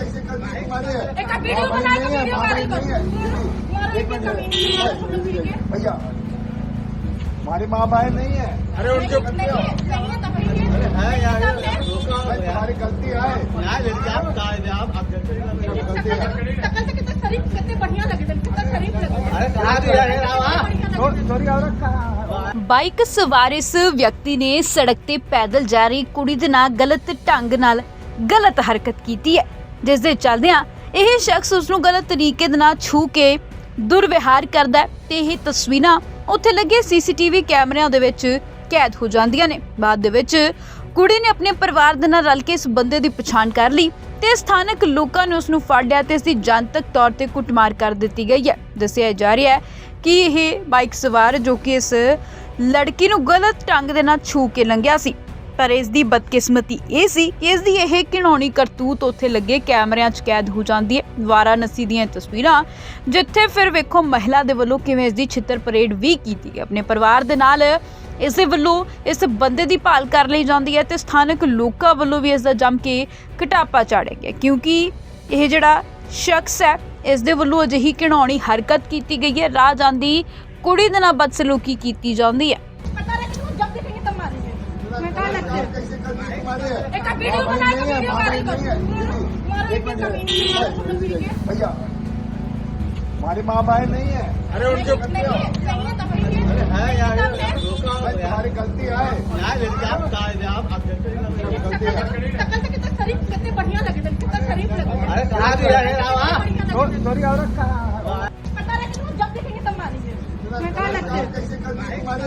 कैसे कर दी तुम्हारे एक आप वीडियो बना के वीडियो वायरल कर नहीं है मारो एक कमीनी है भैया हमारी माँ बहन नहीं है अरे उनके नहीं है नहीं है तो भैया है यार भाई, तुम्हारी गलती है यार लेकिन आप आप आप आप गलती है शक्ल से कितना शरीफ कितने बढ़िया लगे थे कितना शरीफ लगे अरे कहा दिया है रावा सॉरी और रखा ਬਾਈਕ ਸਵਾਰ ਇਸ ਵਿਅਕਤੀ ਨੇ ਸੜਕ ਤੇ ਪੈਦਲ ਜਾ ਰਹੀ ਕੁੜੀ ਦੇ ਨਾਲ ਗਲਤ ਢੰਗ ਨਾਲ ਗਲਤ ਹਰਕਤ ਕੀਤੀ ਹੈ ਜਿਸ ਦੇ ਚੱਲਦਿਆਂ ਇਹ ਸ਼ਖਸ ਉਸ ਨੂੰ ਗਲਤ ਤਰੀਕੇ ਦੇ ਨਾਲ ਛੂ ਕੇ ਦੁਰਵਿਹਾਰ ਕਰਦਾ ਹੈ ਤੇ ਇਹ ਤਸਵੀਰਾਂ ਉੱਥੇ ਲੱਗੇ ਸੀਸੀਟੀਵੀ ਕੈਮਰਿਆਂ ਦੇ ਵਿੱਚ ਕੈਦ ਹੋ ਜਾਂਦੀਆਂ ਨੇ। ਬਾਅਦ ਦੇ ਵਿੱਚ ਕੁੜੀ ਨੇ ਆਪਣੇ ਪਰਿਵਾਰ ਦੇ ਨਾਲ ਰਲ ਕੇ ਇਸ ਬੰਦੇ ਦੀ ਪਛਾਣ ਕਰ ਲਈ ਤੇ ਸਥਾਨਕ ਲੋਕਾਂ ਨੇ ਉਸ ਨੂੰ ਫੜ ਲਿਆ ਤੇ ਇਸ ਦੀ ਜਨਤਕ ਤੌਰ ਤੇ ਕੁੱਟਮਾਰ ਕਰ ਦਿੱਤੀ ਗਈ ਹੈ। ਦੱਸਿਆ ਜਾ ਰਿਹਾ ਹੈ ਕਿ ਇਹ ਬਾਈਕ ਸਵਾਰ ਜੋ ਕਿ ਇਸ ਲੜਕੀ ਨੂੰ ਗਲਤ ਢੰਗ ਦੇ ਨਾਲ ਛੂ ਕੇ ਲੰਘਿਆ ਸੀ। ਪਰ ਇਸ ਦੀ ਬਦਕਿਸਮਤੀ ਇਹ ਸੀ ਕਿ ਇਸ ਦੀ ਇਹ ਘਿਣਾਉਣੀ ਕਰਤੂਤ ਉੱਥੇ ਲੱਗੇ ਕੈਮਰਿਆਂ 'ਚ ਕੈਦ ਹੋ ਜਾਂਦੀ ਹੈ। ਵਾਰਾਨਸੀ ਦੀਆਂ ਤਸਵੀਰਾਂ, ਜਿੱਥੇ ਫਿਰ ਵੇਖੋ ਮਹਿਲਾ ਦੇ ਵੱਲੋਂ ਕਿਵੇਂ ਇਸ ਦੀ ਛਿੱਤਰ ਪਰੇਡ ਵੀ ਕੀਤੀ ਗਈ। ਆਪਣੇ ਪਰਿਵਾਰ ਦੇ ਨਾਲ ਇਸ ਦੇ ਵੱਲੋਂ ਇਸ ਬੰਦੇ ਦੀ ਭਾਲ ਕਰ ਲਈ ਜਾਂਦੀ ਹੈ ਤੇ ਸਥਾਨਕ ਲੋਕਾਂ ਵੱਲੋਂ ਵੀ ਇਸ ਦਾ ਜੰਮ ਕੇ ਘਟਾਪਾ ਚਾੜਿਆ ਗਿਆ, ਕਿਉਂਕਿ ਇਹ ਜਿਹੜਾ ਸ਼ਖਸ ਹੈ, ਇਸ ਦੇ ਵੱਲੋਂ ਅਜਿਹੀ ਘਿਣਾਉਣੀ ਹਰਕਤ ਕੀਤੀ ਗਈ ਹੈ। ਰਾਹ ਜਾਂਦੀ ਕੁੜੀ ਦੇ ਨਾਲ ਬਦਸਲੂਕੀ ਕੀਤੀ ਜਾਂਦੀ ਹੈ। इसमें कहा है? भैया हमारे माँ बाप नहीं है। अरे उनके हमारी गलती है। कितना शरीफ लगे है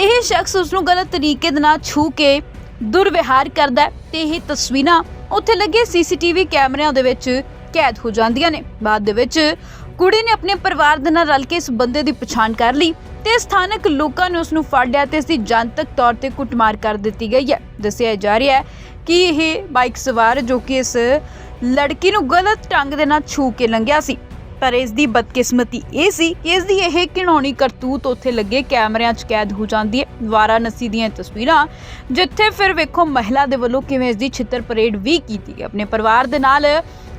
ਇਹ ਸ਼ਖਸ ਉਸ ਨੂੰ ਗਲਤ ਤਰੀਕੇ ਦੇ ਨਾਲ ਛੂ ਕੇ ਦੁਰਵਿਹਾਰ ਕਰਦਾ ਹੈ ਤੇ ਇਹ ਤਸਵੀਰਾਂ ਉੱਥੇ ਲੱਗੇ ਸੀਸੀਟੀਵੀ ਕੈਮਰਿਆਂ ਦੇ ਵਿੱਚ ਕੈਦ ਹੋ ਜਾਂਦੀਆਂ ਨੇ। ਬਾਅਦ ਦੇ ਵਿੱਚ ਕੁੜੀ ਨੇ ਆਪਣੇ ਪਰਿਵਾਰ ਦੇ ਨਾਲ ਰਲ ਕੇ ਇਸ ਬੰਦੇ ਦੀ ਪਛਾਣ ਕਰ ਲਈ ਤੇ ਸਥਾਨਕ ਲੋਕਾਂ ਨੇ ਉਸ ਨੂੰ ਫੜ ਲਿਆ ਤੇ ਇਸ ਦੀ ਜਨਤਕ ਤੌਰ ਤੇ ਕੁੱਟਮਾਰ ਕਰ ਦਿੱਤੀ ਗਈ ਹੈ। ਦੱਸਿਆ ਜਾ ਰਿਹਾ ਹੈ ਕਿ ਇਹ ਬਾਈਕ ਸਵਾਰ ਜੋ ਕਿ ਇਸ ਲੜਕੀ ਨੂੰ ਗਲਤ ਢੰਗ ਦੇ ਨਾਲ ਛੂ ਕੇ ਲੰਘਿਆ ਸੀ। ਪਰ ਇਸ ਦੀ ਬਦਕਿਸਮਤੀ ਇਹ ਸੀ ਕਿ ਇਸ ਦੀ ਇਹ ਘਿਣਾਉਣੀ ਕਰਤੂਤ ਉੱਥੇ ਲੱਗੇ, ਕੈਮਰਿਆਂ 'ਚ ਕੈਦ ਹੋ ਜਾਂਦੀ ਹੈ। ਵਾਰਾਣਸੀ ਦੀਆਂ ਤਸਵੀਰਾਂ, ਜਿੱਥੇ ਫਿਰ ਵੇਖੋ ਮਹਿਲਾ ਦੇ ਵੱਲੋਂ ਕਿਵੇਂ ਇਸ ਦੀ ਛਿੱਤਰ ਪਰੇਡ ਵੀ ਕੀਤੀ ਆਪਣੇ ਪਰਿਵਾਰ ਦੇ ਨਾਲ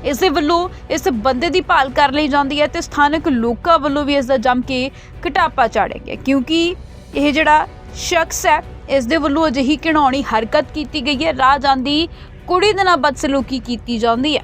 ਇਸ ਦੇ ਵੱਲੋਂ ਇਸ ਬੰਦੇ ਦੀ ਭਾਲ ਕਰ ਲਈ ਜਾਂਦੀ ਹੈ ਤੇ ਸਥਾਨਕ ਲੋਕਾਂ ਵੱਲੋਂ ਵੀ ਇਸ ਦਾ ਜੰਮ ਕੇ ਘਟਾਪਾ ਚਾੜਿਆ ਗਿਆ, ਕਿਉਂਕਿ ਇਹ ਜਿਹੜਾ ਸ਼ਖਸ ਹੈ, ਇਸ ਦੇ ਵੱਲੋਂ ਅਜਿਹੀ ਘਿਣਾਉਣੀ ਹਰਕਤ ਕੀਤੀ ਗਈ ਹੈ। ਰਾਹ ਜਾਂਦੀ ਕੁੜੀ ਦੇ ਨਾਲ ਬਦਸਲੂਕੀ ਕੀਤੀ ਜਾਂਦੀ ਹੈ।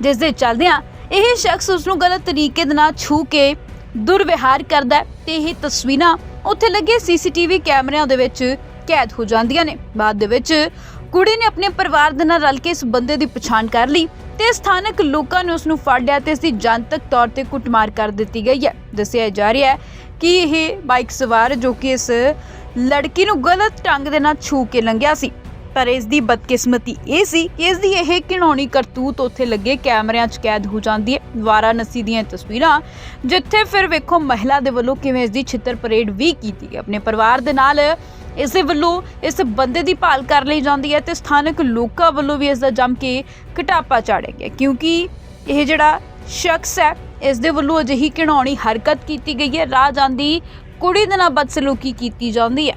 ਜਿਸ ਦੇ ਚੱਲਦਿਆਂ ਇਹ ਸ਼ਖਸ ਉਸ ਨੂੰ ਗਲਤ ਤਰੀਕੇ ਦੇ ਨਾਲ ਛੂ ਕੇ ਦੁਰਵਿਹਾਰ ਕਰਦਾ ਤੇ ਇਹ ਤਸਵੀਰਾਂ ਉੱਥੇ ਲੱਗੇ ਸੀਸੀਟੀਵੀ ਕੈਮਰਿਆਂ ਦੇ ਵਿੱਚ ਕੈਦ ਹੋ ਜਾਂਦੀਆਂ ਨੇ। ਬਾਅਦ ਦੇ ਵਿੱਚ ਕੁੜੀ ਨੇ ਆਪਣੇ ਪਰਿਵਾਰ ਦੇ ਨਾਲ ਰਲ ਕੇ ਇਸ ਬੰਦੇ ਦੀ ਪਛਾਣ ਕਰ ਲਈ ਤੇ ਸਥਾਨਕ ਲੋਕਾਂ ਨੇ ਉਸ ਨੂੰ ਫੜ ਲਿਆ ਤੇ ਇਸ ਦੀ ਜਨਤਕ ਤੌਰ ਤੇ ਕੁੱਟਮਾਰ ਕਰ ਦਿੱਤੀ ਗਈ ਹੈ। ਦੱਸਿਆ ਜਾ ਰਿਹਾ ਹੈ ਕਿ ਇਹ ਬਾਈਕ ਸਵਾਰ ਜੋ ਕਿ ਇਸ ਲੜਕੀ ਨੂੰ ਗਲਤ ਢੰਗ ਦੇ ਨਾਲ ਛੂ ਕੇ ਲੰਘਿਆ ਸੀ। ਪਰ ਇਸ ਦੀ ਬਦਕਿਸਮਤੀ ਇਹ ਸੀ ਕਿ ਇਸ ਦੀ ਇਹ ਘਿਣਾਉਣੀ ਕਰਤੂਤ ਉੱਥੇ ਲੱਗੇ ਕੈਮਰਿਆਂ 'ਚ ਕੈਦ ਹੋ ਜਾਂਦੀ ਹੈ। ਵਾਰਾਨਸੀ ਦੀਆਂ ਤਸਵੀਰਾਂ, ਜਿੱਥੇ ਫਿਰ ਵੇਖੋ ਮਹਿਲਾ ਦੇ ਵੱਲੋਂ ਕਿਵੇਂ ਇਸ ਦੀ ਛਿੱਤਰ ਪਰੇਡ ਵੀ ਕੀਤੀ ਗਈ। ਆਪਣੇ ਪਰਿਵਾਰ ਦੇ ਨਾਲ ਇਸ ਦੇ ਵੱਲੋਂ ਇਸ ਬੰਦੇ ਦੀ ਭਾਲ ਕਰ ਲਈ ਜਾਂਦੀ ਹੈ ਤੇ ਸਥਾਨਕ ਲੋਕਾਂ ਵੱਲੋਂ ਵੀ ਇਸ ਦਾ ਜੰਮ ਕੇ ਘਟਾਪਾ ਚਾੜਿਆ ਗਿਆ, ਕਿਉਂਕਿ ਇਹ ਜਿਹੜਾ ਸ਼ਖਸ ਹੈ, ਇਸ ਦੇ ਵੱਲੋਂ ਅਜਿਹੀ ਘਿਣਾਉਣੀ ਹਰਕਤ ਕੀਤੀ ਗਈ ਹੈ। ਰਾਹ ਜਾਂਦੀ ਕੁੜੀ ਦੇ ਨਾਲ ਬਦਸਲੂਕੀ ਕੀਤੀ ਜਾਂਦੀ ਹੈ।